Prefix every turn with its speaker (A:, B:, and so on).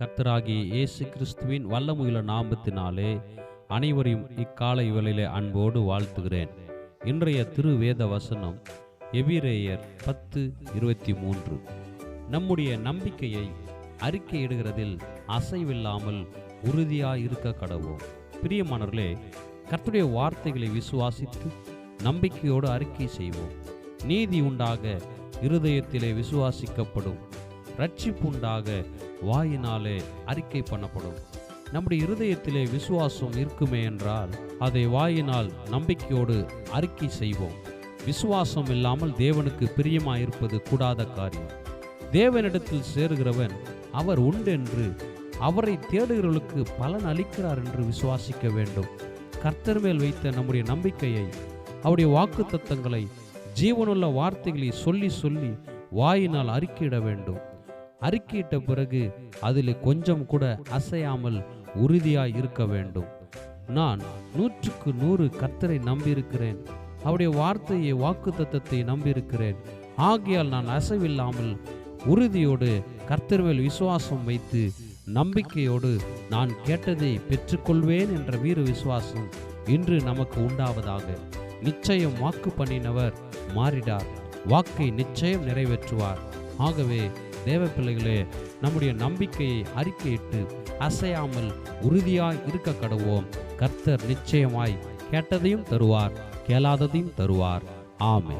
A: கர்த்தராகிய இயேசு கிறிஸ்துவின் வல்லமுள்ள நாமத்தினாலே அனைவரையும் இக்காலை இவளிலே அன்போடு வாழ்த்துகிறேன். இன்றைய திருவேத வசனம் எபிரேயர் பத்து இருபத்தி மூன்று. நம்முடைய நம்பிக்கையை அறிக்கையிடுகிறதில் அசைவில்லாமல் உறுதியாக இருக்க கடவோம் பிரியமானவர்களே கர்த்துடைய வார்த்தைகளை விசுவாசித்து நம்பிக்கையோடு அறிக்கை செய்வோம். நீதி உண்டாக இருதயத்திலே விசுவாசிக்கப்படும் ரட்சிப்பு உண்டாக வாயினாலே அறிக்கை பண்ணப்படும். நம்முடைய இருதயத்திலே விசுவாசம் இருக்குமே என்றால் அதை வாயினால் நம்பிக்கையோடு அறிக்கை செய்வோம். விசுவாசம் இல்லாமல் தேவனுக்கு பிரியமாயிருப்பது கூடாத காரியம். தேவனிடத்தில் சேருகிறவன் அவர் உண்டென்று அவரை தேடுகிறவர்களுக்கு பலன் அளிக்கிறார் என்று விசுவாசிக்க வேண்டும். கர்த்தர் மேல் வைத்த நம்முடைய நம்பிக்கையை அவருடைய வாக்கு தத்தங்களை ஜீவனுள்ள வார்த்தைகளை சொல்லி சொல்லி வாயினால் அறிக்கையிட வேண்டும். அறிக்கையிட்ட பிறகு அதில் கொஞ்சம் கூட அசையாமல் உறுதியாய் இருக்க வேண்டும். நான் நூற்றுக்கு நூறு கர்த்தரை நம்பியிருக்கிறேன். அவருடைய வார்த்தையை வாக்கு தத்தத்தை நம்பியிருக்கிறேன். ஆகையால் நான் அசைவில்லாமல் உறுதியோடு கர்த்தர் மேல் விசுவாசம் வைத்து நம்பிக்கையோடு நான் கேட்டதை பெற்றுக்கொள்வேன் என்ற வீர விசுவாசம் இன்று நமக்கு உண்டாவதாக. நிச்சயம் வாக்கு பண்ணினவர் மாறிடார். வாக்கை நிச்சயம் நிறைவேற்றுவார். ஆகவே தேவ பிள்ளைகளே நம்முடைய நம்பிக்கையை அறிக்கையிட்டு அசையாமல் உறுதியாய் இருக்க கடவோம் கர்த்தர் நிச்சயமாய் கேட்டதையும் தருவார் கேளாததையும் தருவார். ஆமே